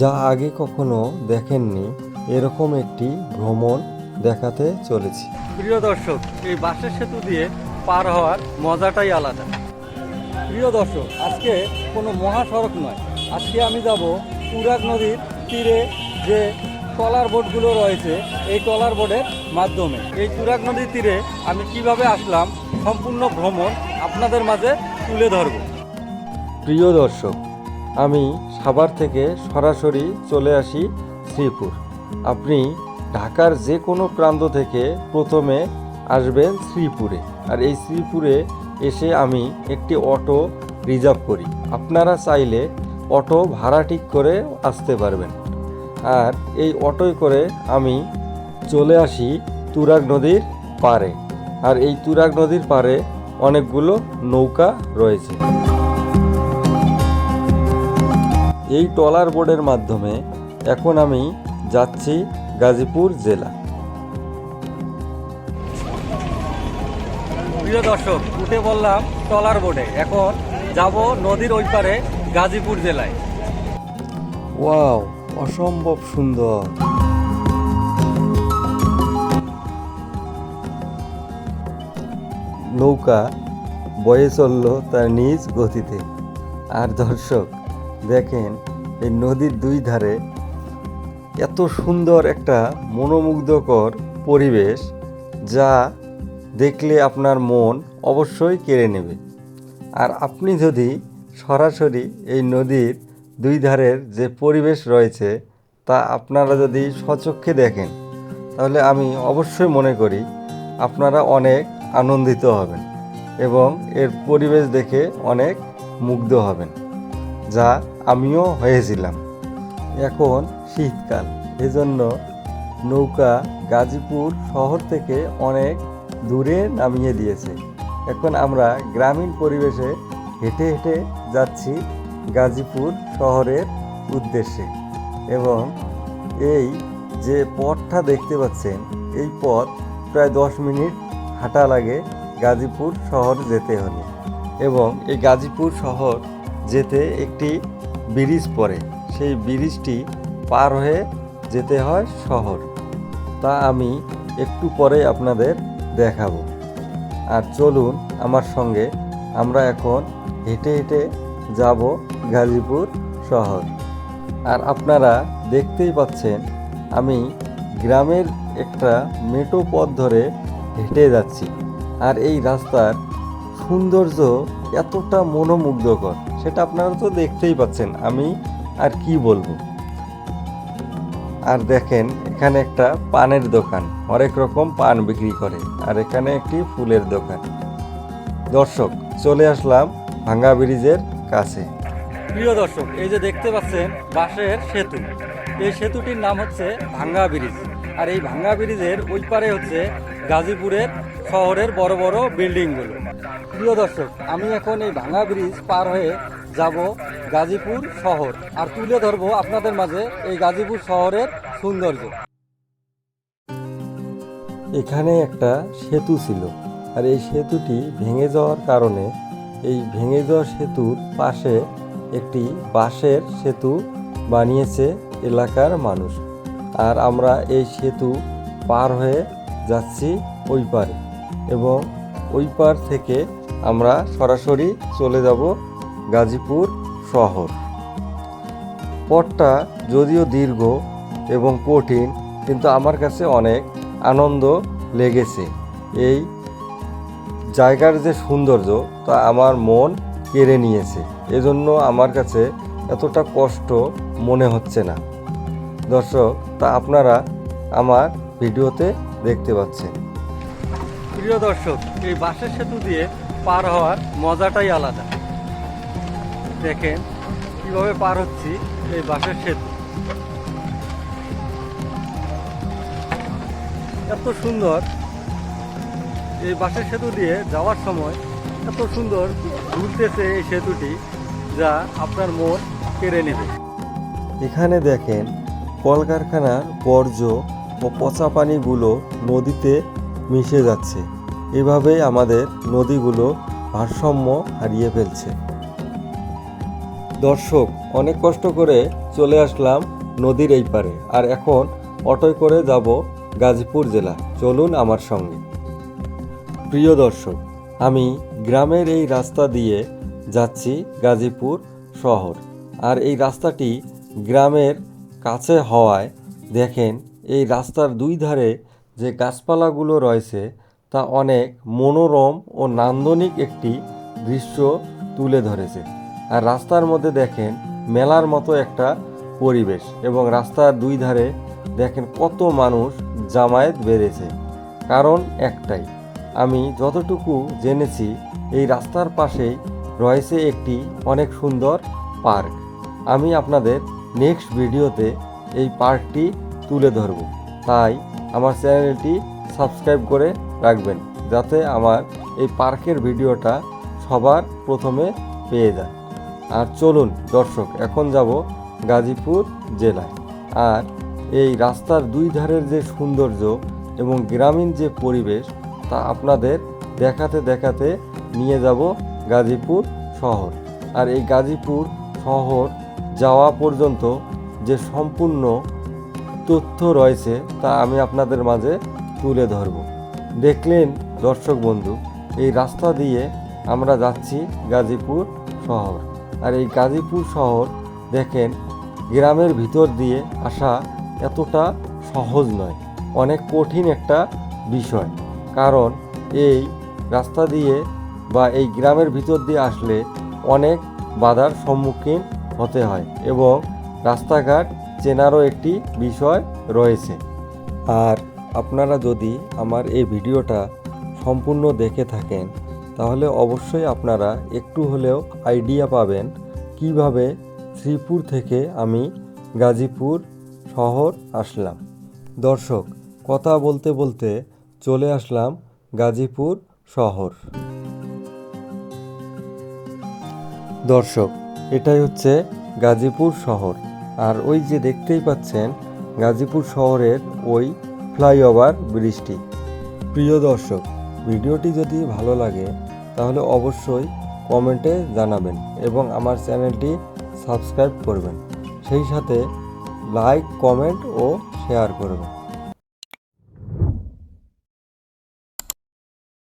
যা আগে কখনো দেখেননি এরকম একটি ভ্রমণ দেখাতে চলেছি। প্রিয় দর্শক এই বাসের সেতু দিয়ে পার হওয়ার মজাটাই আলাদা। প্রিয় দর্শক আজকে কোনো মহাসড়ক নয়। আজকে আমি যাব তুরাগ নদীর তীরে যে ট্রলার বোটগুলো রয়েছে এই ট্রলার বোটের মাধ্যমে। এই তুরাগ নদীর তীরে আমি কীভাবে আসলাম সম্পূর্ণ ভ্রমণ আপনাদের মাঝে তুলে ধরব। প্রিয় দর্শক আমি সাভার থেকে সরাসরি চলে আসি শ্রীপুর। আপনি ঢাকার যে কোনো প্রান্ত থেকে প্রথমে আসবেন শ্রীপুরে। আর এই শ্রীপুরে এসে আমি একটি অটো রিজার্ভ করি। আপনারা চাইলে অটো ভাড়া ঠিক করে আসতে পারবেন। আর এই অটোয় করে আমি চলে আসি তুরাগ নদীর পাড়ে। আর এই তুরাগ নদীর পাড়ে অনেকগুলো নৌকা রয়েছে। এই ট্রলার বোর্ডের মাধ্যমে এখন আমি যাচ্ছি গাজীপুর জেলা। প্রিয় দর্শক উঠে বললাম ট্রলার বোর্ডে। এখন যাব নদীর ওই পারে গাজীপুর জেলায়। ওয়াও অসম্ভব সুন্দর। নৌকা বয়ে চলল তার নিজ গতিতে। আর দর্শক দেখেন এই নদীর দুই ধারে এত সুন্দর একটা মনোমুগ্ধকর পরিবেশ যা দেখলে আপনার মন অবশ্যই কেড়ে নেবে। আর আপনি যদি সরাসরি এই নদীর দুই ধারের যে পরিবেশ রয়েছে তা আপনারা যদি সচক্ষে দেখেন, তাহলে আমি অবশ্যই মনে করি আপনারা অনেক আনন্দিত হবেন এবং এর পরিবেশ দেখে অনেক মুগ্ধ হবেন। যা আমিও হয়েছিলাম। এখন শীতকাল, এজন্য নৌকা গাজীপুর শহর থেকে অনেক দূরে নামিয়ে দিয়েছে। এখন আমরা গ্রামীণ পরিবেশে হেঁটে হেঁটে যাচ্ছি গাজীপুর শহরের উদ্দেশ্যে এবং এই যে পথটা দেখতে পাচ্ছেন, এই পথ প্রায় দশ মিনিট হাঁটা লাগে গাজীপুর শহর যেতে হলে। এবং এই গাজীপুর শহর যেতে একটি ব্রিজ পড়ে। সেই ব্রিজটি পার হয়ে যেতে হয় শহর। তা আমি একটু পরে আপনাদের দেখাবো। আর চলুন আমার সঙ্গে আমরা এখন হেঁটে হেঁটে যাব গাজীপুর শহর। আর আপনারা দেখতেই পাচ্ছেন, আমি গ্রামের একটা মেটো পথ ধরে হেঁটে যাচ্ছি। আর এই রাস্তার সৌন্দর্য এতটা মনোমুগ্ধকর, সেটা আপনারা তো দেখতেই পাচ্ছেন, আমি আর কি বলব। আর দেখেন, এখানে একটা পানের দোকান, অনেক রকম পান বিক্রি করে, আর এখানে একটি ফুলের দোকান। দর্শক, চলে আসলাম ভাঙ্গা ব্রিজের কাছে। প্রিয় দর্শক, এই যে দেখতে পাচ্ছেন, বাঁশের সেতু। এই সেতুটির নাম হচ্ছে ভাঙ্গা ব্রিজ। আর এই ভাঙ্গা ব্রিজের ওই পারে হচ্ছে গাজীপুরের শহরের বড় বড় বিল্ডিংগুলো। প্রিয় দর্শক, আমি এখন এই ভাঙা ব্রিজ পার হয়ে যাব গাজীপুর শহর আর তুলে ধরবো আপনাদের মাঝে এই গাজীপুর শহরের সৌন্দর্য। এখানে একটা সেতু ছিল আর এই সেতুটি ভেঙে যাওয়ার কারণে এই ভেঙে যাওয়া সেতুর পাশে একটি বাঁশের সেতু বানিয়েছে এলাকার মানুষ আর আমরা এই সেতু পার হয়ে যাচ্ছি ওই পারে এবং ওই পার থেকে আমরা সরাসরি চলে যাব গাজীপুর শহর। পথটা যদিও দীর্ঘ এবং কঠিন, কিন্তু আমার কাছে অনেক আনন্দ লেগেছে। এই জায়গার যে সৌন্দর্য, তা আমার মন কেড়ে নিয়েছে। এজন্য আমার কাছে এতটা কষ্ট মনে হচ্ছে না। দর্শক, তা আপনারা আমার ভিডিওতে দেখতে পাচ্ছেন। প্রিয় দর্শক, এই বাঁশের সেতু দিয়ে পার হওয়ার মজাটাই আলাদা। দেখেন, কীভাবে পার হচ্ছি এই বাসের সেতু এত সুন্দর এই বাসের সেতু দিয়ে যাওয়ার সময় এত সুন্দর ঘুরতেছে এই সেতুটি যা আপনার মন কেড়ে নেবে। এখানে দেখেন, কলকারখানার বর্জ্য ও পচা পানিগুলো নদীতে মিশে যাচ্ছে। এভাবেই আমাদের নদীগুলো ভারসাম্য হারিয়ে ফেলছে। দর্শক, অনেক কষ্ট করে চলে আসলাম নদীর এই পারে আর এখন অটোয় করে যাব গাজীপুর জেলা। চলুন আমার সঙ্গে। প্রিয় দর্শক, আমি গ্রামের এই রাস্তা দিয়ে যাচ্ছি গাজীপুর শহর। আর এই রাস্তাটি গ্রামের কাছে হওয়ায় দেখেন, এই রাস্তার দুই ধারে যে গাছপালাগুলো রয়েছে তা অনেক মনোরম ও নান্দনিক একটি দৃশ্য তুলে ধরেছে। আর রাস্তার মধ্যে দেখেন মেলার মতো একটা পরিবেশ এবং রাস্তার দুই ধারে দেখেন কত মানুষ জামায়াত বেড়েছে। কারণ একটাই, আমি যতটুকু জেনেছি, এই রাস্তার পাশেই রয়েছে একটি অনেক সুন্দর পার্ক। আমি আপনাদের নেক্সট ভিডিওতে এই পার্কটি তুলে ধরব। তাই আমার চ্যানেলটি সাবস্ক্রাইব করে রাখবেন, যাতে আমার এই পার্কের ভিডিওটা সবার প্রথমে পেয়ে যায়। আর চলুন দর্শক, এখন যাব গাজীপুর জেলায়। আর এই রাস্তার দুই ধারের যে সৌন্দর্য এবং গ্রামীণ যে পরিবেশ, তা আপনাদের দেখাতে দেখাতে নিয়ে যাব গাজীপুর শহর। আর এই গাজীপুর শহর যাওয়া পর্যন্ত যে সম্পূর্ণ তথ্য রয়েছে, তা আমি আপনাদের মাঝে তুলে ধরব। দেখলেন দর্শক বন্ধু, এই রাস্তা দিয়ে আমরা যাচ্ছি গাজীপুর শহর। আর এই গাজীপুর শহর দেখেন, গ্রামের ভিতর দিয়ে আসা এতটা সহজ নয়, অনেক কঠিন একটা বিষয়। কারণ এই রাস্তা দিয়ে বা এই গ্রামের ভিতর দিয়ে আসলে অনেক বাধার সম্মুখীন হতে হয় এবং রাস্তাঘাট চেনারও একটি বিষয় রয়েছে। আর আপনারা যদি আমার এই ভিডিওটা সম্পূর্ণ দেখে থাকেন, তাহলে অবশ্যই আপনারা একটু হলেও আইডিয়া পাবেন কীভাবে শ্রীপুর থেকে আমি গাজীপুর শহর আসলাম। দর্শক, কথা বলতে বলতে চলে আসলাম গাজীপুর শহর। দর্শক, এটাই হচ্ছে গাজীপুর শহর। আর ওই যে দেখতেই পাচ্ছেন, গাজীপুর শহরের ওই ফ্লাইওভার ব্রিজটি প্রিয় দর্শক, ভিডিওটি যদি ভালো লাগে, তাহলে অবশ্যই কমেন্টে জানাবেন এবং আমার চ্যানেলটি সাবস্ক্রাইব করবেন। সেই সাথে লাইক, কমেন্ট ও শেয়ার করবেন।